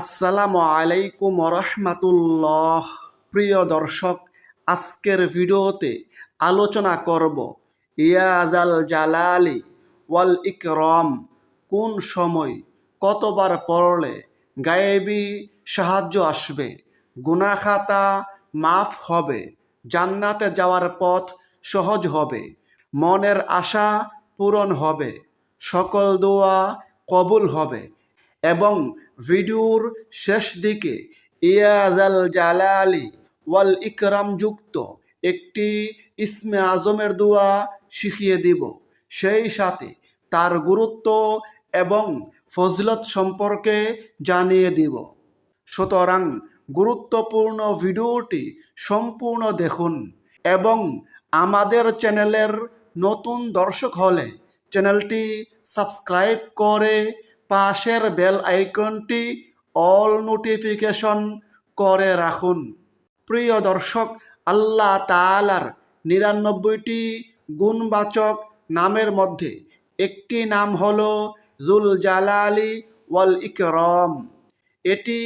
আসসালামু আলাইকুম রহমাতুল্লাহ প্রিয় দর্শক, আজকের ভিডিওতে আলোচনা করব ইয়াদাল জালালি ওয়াল ইকরম, কোন সময় কতবার পড়লে গায়েবি সাহায্য আসবে গুনাখাতা মাফ হবে, জান্নাতে যাওয়ার পথ সহজ হবে, মনের আশা পূরণ হবে, সকল দোয়া কবুল হবে এবং ভিডিওর শেষ দিকে ইয়াজাল জালালি ওয়াল ইকরাম যুক্ত একটি ইসমে আজমের দোয়া শিখিয়ে দিব। সেই সাথে তার গুরুত্ব এবং ফজলত সম্পর্কে জানিয়ে দিব। সুতরাং গুরুত্বপূর্ণ ভিডিওটি সম্পূর্ণ দেখুন এবং আমাদের চ্যানেলের নতুন দর্শক হলে চ্যানেলটি সাবস্ক্রাইব করে পাশের বেল আইকনটি অল নোটিফিকেশন করে রাখুন। প্রিয় দর্শক, আল্লাহ তালার নিরানব্বইটি গুণবাচক নামের মধ্যে একটি নাম হল জুল জালালি ওয়াল ইকরম। এটি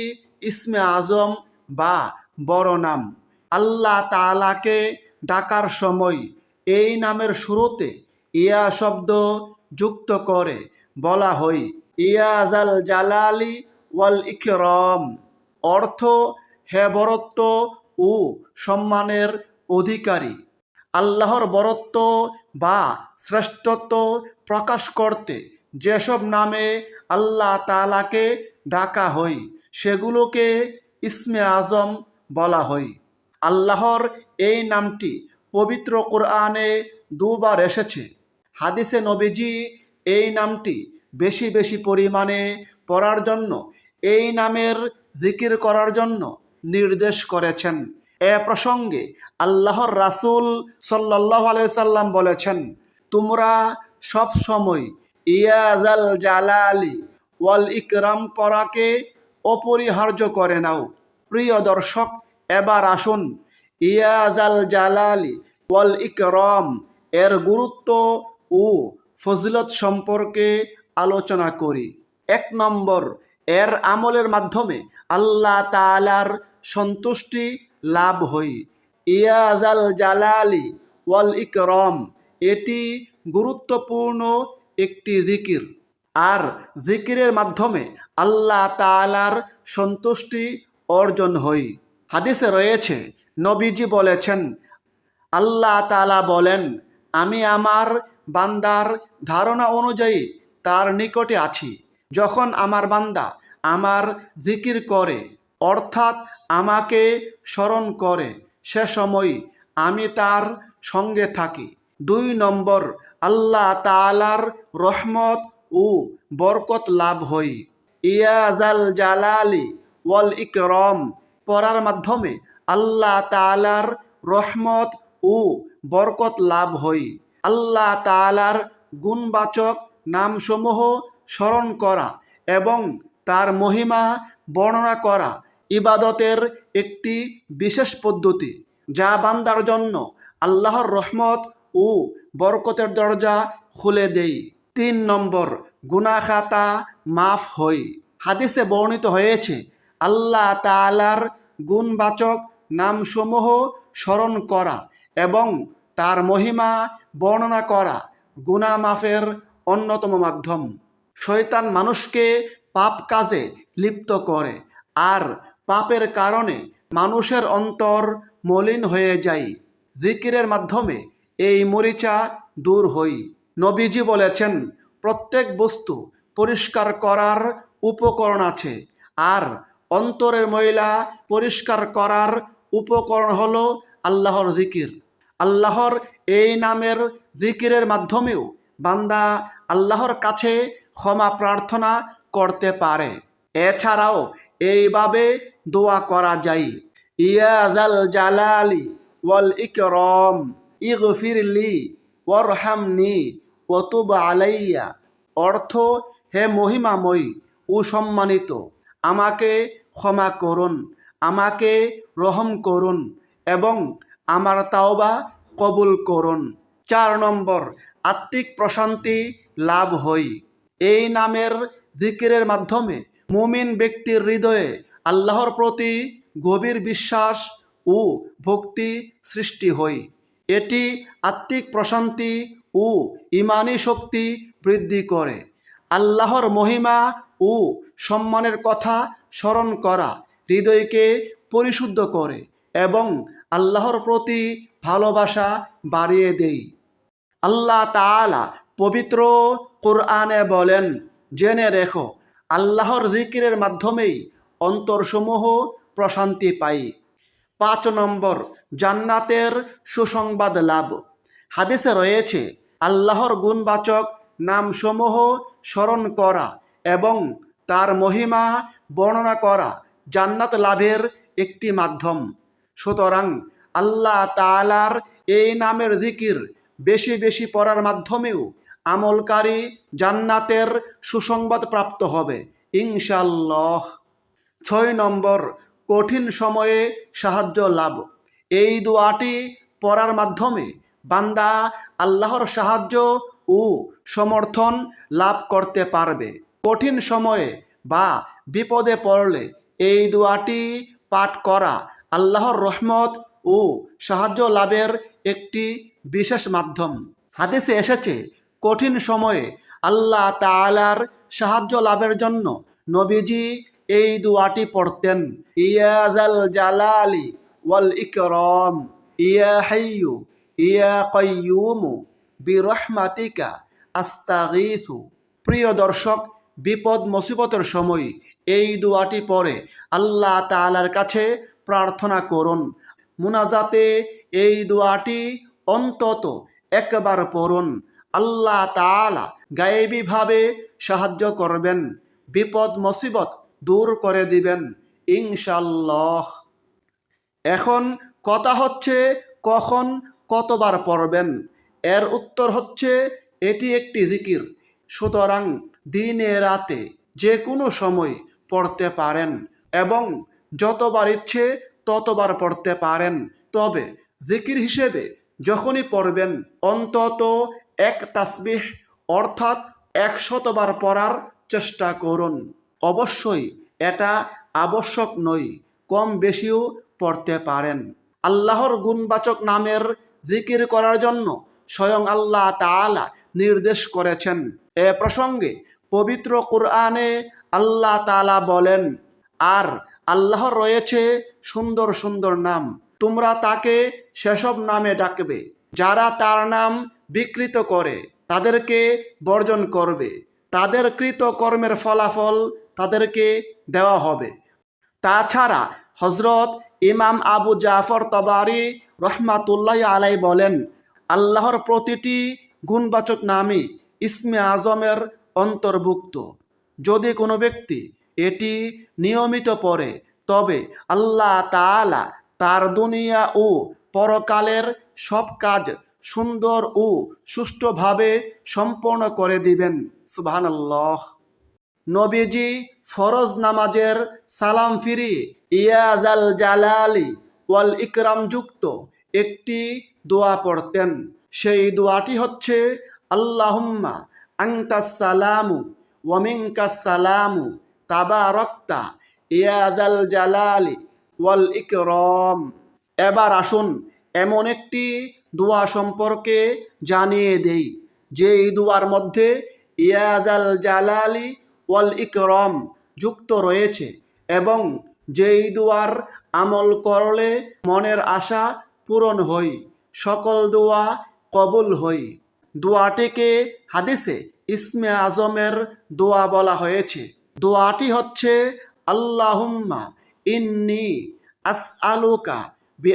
ইসমে আজম বা বড় নাম। আল্লাহ তালাকে ডাকার সময় এই নামের শুরুতে ইয়া শব্দ যুক্ত করে বলা হয়। ইয়াজাল জালালি ওয়াল ইকরম। অর্থ হে বরত্ব ও সম্মানের অধিকারী। আল্লাহর বরত্ব বা শ্রেষ্ঠত্ব প্রকাশ করতে যেসব নামে আল্লাহ তালাকে ডাকা হই সেগুলোকে ইসমে আজম বলা হয়। আল্লাহর এই নামটি পবিত্র কোরআনে দুবার এসেছে। হাদিসে নবীজি এই নামটি বেশি বেশি পরিমাণে পড়ার জন্য, এই নামের জিকির করার জন্য নির্দেশ করেছেন। এ প্রসঙ্গে আল্লাহর রাসূল সাল্লাহ সাল্লাম বলেছেন, তোমরা সব সময় ইয়াজাল জালালি ওয়াল ইকরাম পড়াকে অপরিহার্য করে নাও। প্রিয় দর্শক, এবার আসুন ইয়াজাল জালালি ওয়াল ইকরম এর গুরুত্ব ও ফজিলত সম্পর্কে আলোচনা করি। এক নম্বর, এর আমলের মাধ্যমে আল্লাহ তালার সন্তুষ্টি লাভ হই। ইয়াজাল জালালি ওয়াল ইকরম, এটি গুরুত্বপূর্ণ একটি জিকির। আর জিকিরের মাধ্যমে আল্লাহ তালার সন্তুষ্টি অর্জন হই। হাদিসে রয়েছে, নবীজি বলেছেন, আল্লাহ তালা বলেন, আমি আমার বান্দার ধারণা অনুযায়ী তার নিকটে আছি। যখন আমার বান্দা আমার জিকির করে, অর্থাৎ আমাকে স্মরণ করে, সে সময় আমি তার সঙ্গে থাকি। দুই নম্বর, আল্লাহ তালার রহমত ও বরকত লাভ হই। ইয়াজাল জালালি ওয়াল ইকরম পড়ার মাধ্যমে আল্লাহ তালার রহমত ও বরকত লাভ হই। আল্লাহ তালার গুণবাচক নামসমূহ স্মরণ করা এবং তার মহিমা বর্ণনা করা ইবাদতের একটি বিশেষ পদ্ধতি, যা বান্দার জন্য আল্লাহর রহমত ও বরকতের দরজা খুলে দেই তিন নম্বর, গুনাখাতা মাফ হই। হাদিসে বর্ণিত হয়েছে, আল্লাহ তালার গুণবাচক নামসমূহ স্মরণ করা এবং তার মহিমা বর্ণনা করা গুনা মাফের অন্যতম মাধ্যম। শয়তান মানুষকে পাপ কাজে লিপ্ত করে আর পাপের কারণে মানুষের অন্তর মলিন হয়ে যায়। জিকিরের মাধ্যমে এই মরিচা দূর হই। নবীজি বলেছেন, প্রত্যেক বস্তু পরিষ্কার করার উপকরণ আছে আর অন্তরের ময়লা পরিষ্কার করার উপকরণ হলো আল্লাহর জিকির। আল্লাহর এই নামের জিকিরের মাধ্যমেও বান্দা আল্লাহর কাছে ক্ষমা প্রার্থনা করতে পারে। এছাড়াও এইভাবে দোয়া করা যায়। ইয়াজাল জালালি ওয়াল ইকরম ইগফিরলি ওয়ারহামনি ওতুব আলাইয়া। অর্থ, হে মহিমাময়ী ও সম্মানিত আমাকে ক্ষমা করুন, আমাকে রহম করুন এবং আমার তাওবা কবুল করুন। চার নম্বর, আত্মিক প্রশান্তি লাভ হই। এই নামের জিকিরের মাধ্যমে মুমিন ব্যক্তির হৃদয়ে আল্লাহর প্রতি গভীর বিশ্বাস ও ভক্তি সৃষ্টি হই। এটি আত্মিক প্রশান্তি ও ইমানি শক্তি বৃদ্ধি করে। আল্লাহর মহিমা ও সম্মানের কথা স্মরণ করা হৃদয়কে পরিশুদ্ধ করে এবং আল্লাহর প্রতি ভালোবাসা বাড়িয়ে দেয় আল্লাহ তাআলা পবিত্র কোরআনে বলেন, জেনে রেখো, আল্লাহর জিকিরের মাধ্যমেই অন্তরসমূহ প্রশান্তি পাই। পাঁচ নম্বর, জান্নাতের সুসংবাদ লাভ। হাদিসে রয়েছে, আল্লাহর গুণবাচক নামসমূহ স্মরণ করা এবং তার মহিমা বর্ণনা করা জান্নাত লাভের একটি মাধ্যম। সুতরাং আল্লাহ তালার এই নামের জিকির বেশি বেশি পড়ার মাধ্যমেও আমলকারী জান্নাতের সুসংবাদ প্রাপ্ত হবে। ইনশাল্লাহ ছয় নম্বর, কঠিন সময়ে সাহায্য লাভ। এই দোয়াটি পড়ার মাধ্যমে বান্দা আল্লাহর সাহায্য ও সমর্থন লাভ করতে পারবে। কঠিন সময়ে বা বিপদে পড়লে এই দোয়াটি পাঠ করা আল্লাহর রহমত ও সাহায্য লাভের একটি বিশেষ মাধ্যম। হাদিসে এসেছে কঠিন সময়ে আল্লাহ তাআলার সাহায্য লাভের জন্য নবীজি এই দুয়াটি পড়তেন ইয়াজাল জালালি ওয়াল ইকরাম, ইয়া হাইয়ু, ইয়া কাইয়ুমু, বিরহমাতিকা আস্তাগীথু প্রিয় দর্শক, বিপদ মুসিবতের সময় এই দুয়াটি পড়ে আল্লাহ তাআলার কাছে প্রার্থনা করুন। মুনাজাতে এই দোয়াটি অন্তত একবার পড়ুন। আল্লাহ তাআলা গায়েবীভাবে সাহায্য করবেন, বিপদ, মুসিবত দূর করে দিবেন ইনশাল্লাহ এখন কথা হচ্ছে কখন কতবার পড়বেন? এর উত্তর হচ্ছে এটি একটি জিকির। সুতরাং দিনে রাতে যে কোনো সময় পড়তে পারেন এবং যতবার ইচ্ছে ততবার পড়তে পারেন। তবে জিকির হিসেবে যখনই পড়বেন, অন্তত এক তাসবিহ, অর্থাৎ একশতবার পড়ার চেষ্টা করুন। অবশ্যই এটা আবশ্যক নয়, কম বেশিও পড়তে পারেন। আল্লাহর গুণবাচক নামের জিকির করার জন্য স্বয়ং আল্লাহ তাআলা নির্দেশ করেছেন। এ প্রসঙ্গে পবিত্র কোরআনে আল্লাহ তাআলা বলেন, আর আল্লাহর রয়েছে সুন্দর সুন্দর নাম। তোমরা তাকে সেসব নামে ডাকবে। যারা তার নাম বিকৃত করে, তাদেরকে বর্জন করবে। তাদের কৃত কর্মের ফলাফল তাদেরকে দেওয়া হবে। তাছাড়া হজরত ইমাম আবু জাফর তবারি রহমাতুল্লাহ আলাই বলেন, আল্লাহর প্রতিটি গুণবাচক নামই ইসমে আজমের অন্তর্ভুক্ত। যদি কোনো ব্যক্তি এটি নিয়মিত পড়ে, তবে আল্লাহ তাআলা তার দুনিয়া ও পরকালের সব কাজ সুন্দর ও সুষ্ঠুভাবে সম্পন্ন করে দিবেন। সুবহানাল্লাহ। নবীজি ফরজ নামাজের সালাম ফিরি ইয়াজাল জালালি ওয়াল ইকরাম যুক্ত একটি দোয়া পড়তেন। সেই দোয়াটি হচ্ছে, আল্লাহুম্মা আংতাস সালামু ওয়ামিনকাস সালামু তাবারকতা ইয়াজাল জালালি ওয়াল ইকরম। এবার আসুন, এমন একটি দোয়া সম্পর্কে জানিয়ে দেই, যে এই দোয়ার মধ্যে ইয়াদাল জালালি ওয়াল ইকরম যুক্ত রয়েছে এবং যেই দোয়ার আমল করলে মনের আশা পূরণ হই সকল দোয়া কবুল হই দোয়াটিকে হাদিসে ইসমে আজমের দোয়া বলা হয়েছে। দোয়াটি হচ্ছে, আল্লাহুম্মা ইন্নি আস আলুকা বি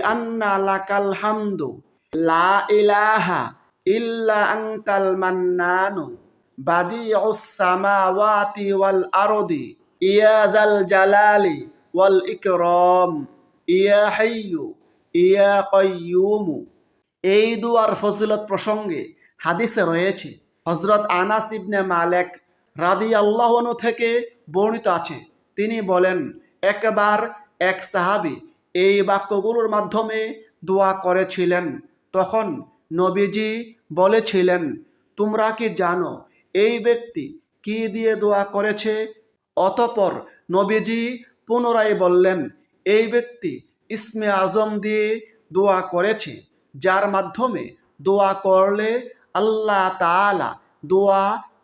লাকাল হামদু লা ইলাহা ইল্লা আংতাল মান্নানু বাদিউস সামাওয়াতি ওয়াল আরদি ইয়া যাল জালালি ওয়াল ইকরাম ইয়া হাইয়ু ইয়া কাইয়ুমু। এই দুয়ার ফজিলত প্রসঙ্গে হাদিসে রয়েছে হজরত আনাস ইবনে মালেক রাদি আল্লাহনু থেকে বর্ণিত আছে। তিনি বলেন, একবার এক সাহাবি এই বাক্যগুলোর মাধ্যমে দোয়া করেছিলেন। তখন নবীজি বলেছিলেন, তোমরা কি জানো এই ব্যক্তি কি দিয়ে দোয়া করেছে? অতপর নবীজি পুনরায় বললেন, এই ব্যক্তি ইসমে আজম দিয়ে দোয়া করেছে, যার মাধ্যমে দোয়া করলে আল্লাহ তাআলা দোয়া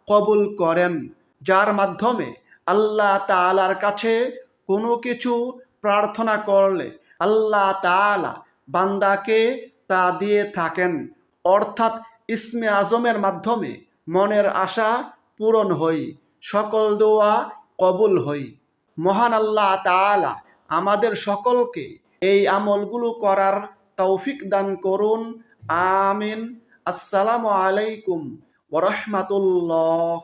কবুল করেন, যার মাধ্যমে আল্লাহ তাআলার কাছে কোনো কিছু প্রার্থনা করলে আল্লাহ তাআলা বান্দাকে তা দিয়ে থাকেন। অর্থাৎ ইসমে আজমের মাধ্যমে মনের আশা পূরণ হই, সকল দোয়া কবুল হই। মহান আল্লাহ তাআলা আমাদের সকলকে এই আমলগুলো করার তৌফিক দান করুন। আমিন। আসসালামু আলাইকুম ওরহমাতুল্লাহ